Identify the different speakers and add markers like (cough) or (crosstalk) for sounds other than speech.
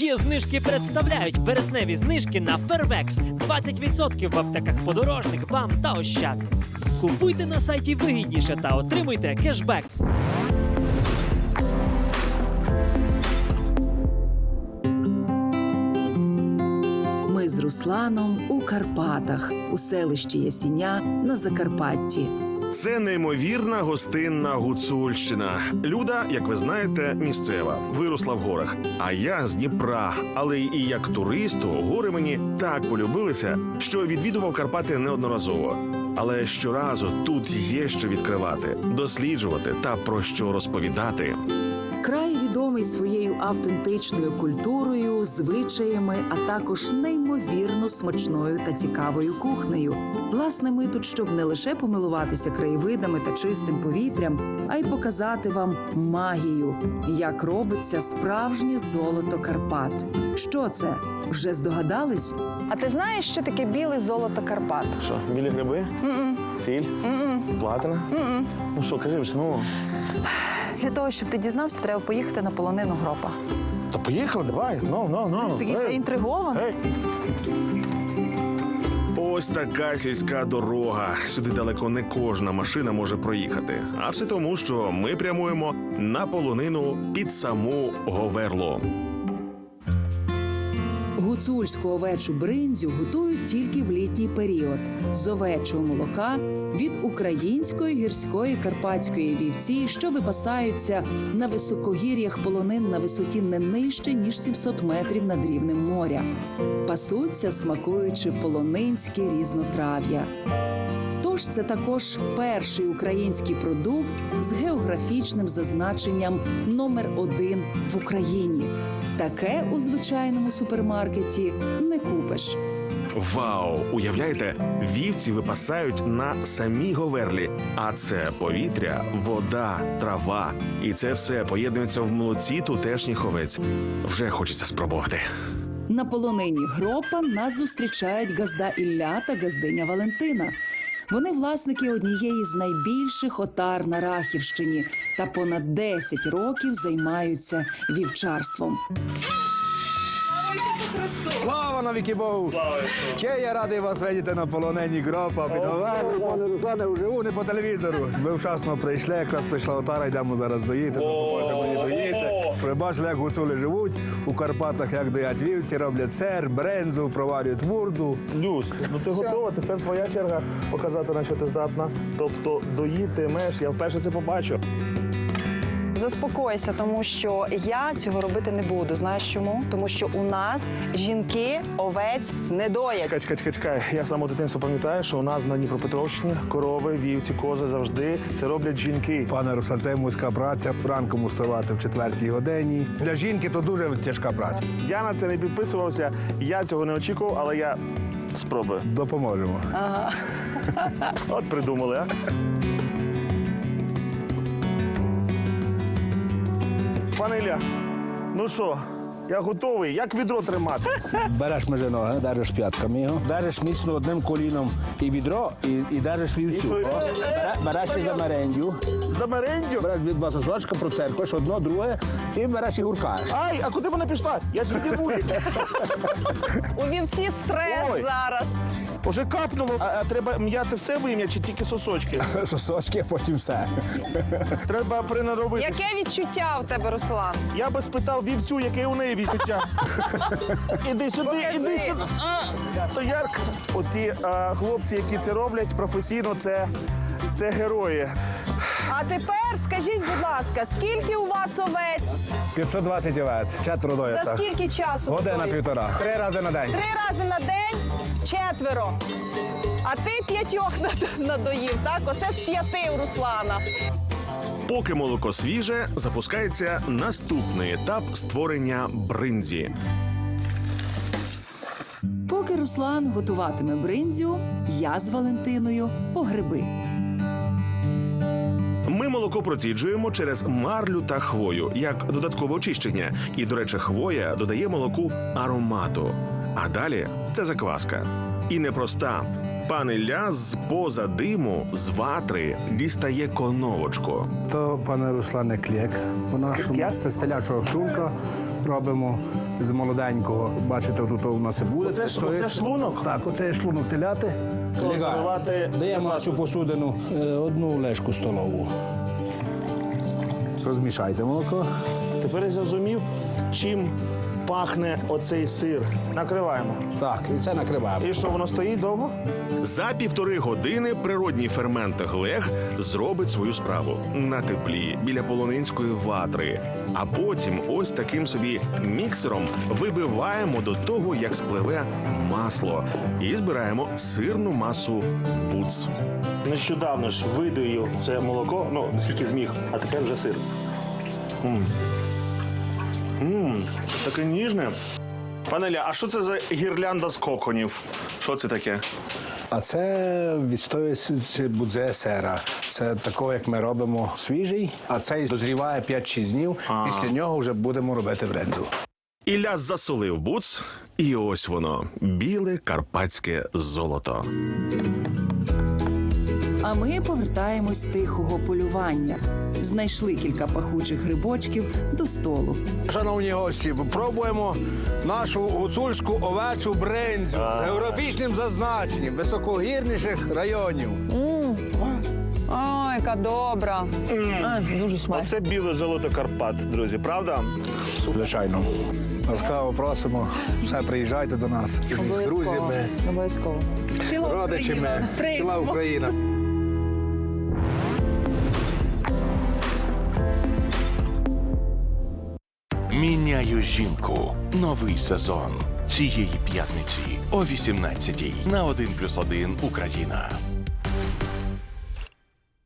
Speaker 1: Є знижки представляють вересневі знижки на Фервекс. 20% в аптеках подорожник, бам та ощад. Купуйте на сайті вигідніше та отримуйте кешбек.
Speaker 2: Ми з Русланом у Карпатах, у селищі Ясіня на Закарпатті.
Speaker 3: Це неймовірна гостинна гуцульщина. Люда, як ви знаєте, місцева, виросла в горах. А я з Дніпра. Але і як туристу гори мені так полюбилися, що відвідував Карпати неодноразово. Але щоразу тут є що відкривати, досліджувати та про що розповідати.
Speaker 2: Край відомий своєю автентичною культурою, звичаями, а також неймовірно смачною та цікавою кухнею. Власне, ми тут, щоб не лише помилуватися краєвидами та чистим повітрям, а й показати вам магію, як робиться справжнє золото Карпат. Що це? Вже здогадались?
Speaker 4: А ти знаєш, що таке біле золото Карпат?
Speaker 5: Що, білі гриби? Сіль? Платина? Ну що, кажи вже, ну.
Speaker 4: Для того, щоб ти дізнався, треба поїхати на полонину гропа.
Speaker 5: То поїхали, давай. Ну, ну, ну.
Speaker 4: Такий заінтригований.
Speaker 5: ей.
Speaker 3: Ось така сільська дорога. Сюди далеко не кожна машина може проїхати. А все тому, що ми прямуємо на полонину під саму Говерлу.
Speaker 2: Гуцульську овечу бриндзю готують тільки в літній період з овечого молока від української гірської карпатської вівці, що випасаються на високогір'ях полонин на висоті не нижче ніж 700 метрів над рівнем моря. Пасуться, смакуючи полонинське різнотрав'я. Тож це також перший український продукт з географічним зазначенням номер один в Україні. Таке у звичайному супермаркеті не купиш.
Speaker 3: Вау! Уявляєте, вівці випасають на самій говерлі, а це повітря, вода, трава. І це все поєднується в молоці тутешніх овець. Вже хочеться спробувати.
Speaker 2: На полонині гропа нас зустрічають газда Ілля та газдиня Валентина. Вони власники однієї з найбільших отар на Рахівщині та понад 10 років займаються вівчарством.
Speaker 6: Слава навіки Богу! Ще я радий вас видіти на полонені гропа. Пане Руслане, вживу, не по телевізору. Ви вчасно прийшли, якраз прийшла отара, йдемо зараз доїти. Доїти. Ви бачили, як гуцули живуть у Карпатах, як дають вівці, роблять сер, брензу, проварюють бурду.
Speaker 5: Люсь, ну ти готова, тепер твоя черга показати, на що ти здатна. Тобто доїти меш, я вперше це побачу.
Speaker 4: Заспокойся, тому що я цього робити не буду. Знаєш чому? Тому що у нас жінки овець не доять.
Speaker 5: Чекай, чекай, чекай, чекай. Я з самого дитинства пам'ятаю, що у нас на Дніпропетровщині корови, вівці, кози завжди це роблять жінки.
Speaker 6: Пане Руслан, це мужська праця. Ранком уставати в четвертій годині. Для жінки то дуже тяжка праця.
Speaker 5: Я на це не підписувався, я цього не очікував, але я спробую.
Speaker 6: Допоможемо.
Speaker 5: От придумали, а? Пане Ілля, ну що, я готовий. Як відро тримати? (laughs)
Speaker 6: Береш межи ноги, держиш п'ятками його, держиш міцно одним коліном і відро, і, і держиш вівцю.
Speaker 5: І що?
Speaker 6: О, бере- Береш і за мерендю,
Speaker 5: За мерендю?
Speaker 6: береш від два сосочка, процеркуєш одно, друге, і береш і гуркаєш.
Speaker 5: Ай, а куди вона пішла? Я ж її.
Speaker 4: У вівці стрес
Speaker 5: Ой.
Speaker 4: зараз.
Speaker 5: Уже капнуло. А, а треба м'яти все вим'я чи тільки сосочки? (laughs)
Speaker 6: Сосочки, а потім все.
Speaker 5: Треба принаробити.
Speaker 4: Яке відчуття у тебе, Руслан?
Speaker 5: Я би спитав вівцю, яке у неї відчуття. (laughs) Іди сюди, іди сюди. А, то ярко. Оті а, хлопці, які це роблять професійно, це, це герої.
Speaker 4: А тепер скажіть, будь ласка, скільки у вас овець?
Speaker 6: 520 овець, четверо доїть.
Speaker 4: За скільки часу?
Speaker 6: Година
Speaker 4: готуєте?
Speaker 6: півтора. Три рази на день.
Speaker 4: Три рази на день четверо. А ти п'ятьох надоїв, так? Оце з п'яти у Руслана.
Speaker 3: Поки молоко свіже, запускається наступний етап створення бринзі.
Speaker 2: Поки Руслан готуватиме бриндзю, я з Валентиною по гриби.
Speaker 3: Ми молоко проціджуємо через марлю та хвою як додаткове очищення. І, до речі, хвоя додає молоку аромату. А далі це закваска. І непроста. Пан Ілля з поза диму, з ватри дістає коновочку.
Speaker 6: То, пане Руслане, клєк по-нашому.
Speaker 5: Клєк?
Speaker 6: Це стелячого шлунка. робимо з молоденького. Бачите, тут у нас і буде.
Speaker 5: Оце ж- оце шлунок?
Speaker 6: Так, оце є шлунок теляти. Лягає. Даємо на цю посудину е, одну ложку столову. Розмішайте молоко.
Speaker 5: Тепер я зрозумів, чим пахне оцей сир. Накриваємо.
Speaker 6: Так, і це накриваємо.
Speaker 5: І що воно стоїть довго?
Speaker 3: За півтори години природній фермент глег зробить свою справу на теплі біля полонинської ватри. А потім ось таким собі міксером вибиваємо до того, як спливе масло, і збираємо сирну масу в буц.
Speaker 5: Нещодавно ж видаю це молоко, ну скільки зміг, а тепер вже сир. М. М, Таке ніжне. Пане Ля, а що це за гірлянда з коконів? Що це таке?
Speaker 6: А це відстоюється будзе сера. Це такого, як ми робимо свіжий, а цей дозріває 5-6 днів. Після нього вже будемо робити бренду.
Speaker 3: Ілля засолив буц, і ось воно біле карпатське золото.
Speaker 2: А ми повертаємось з тихого полювання. Знайшли кілька пахучих грибочків до столу.
Speaker 6: Шановні гості, пробуємо нашу гуцульську овечу брендзю з географічним зазначенням високогірніших районів.
Speaker 4: Ой, яка добра. А, дуже смачно.
Speaker 5: Оце біле золото Карпат, друзі, правда?
Speaker 6: Звичайно. Ласкаво просимо. Все приїжджайте до нас з друзями,
Speaker 4: Обов'язково. Ціла
Speaker 6: родичами,
Speaker 4: Україна.
Speaker 6: ціла Україна.
Speaker 7: Міняю жінку. Новий сезон цієї п'ятниці о 18-й на 1+,1 Україна.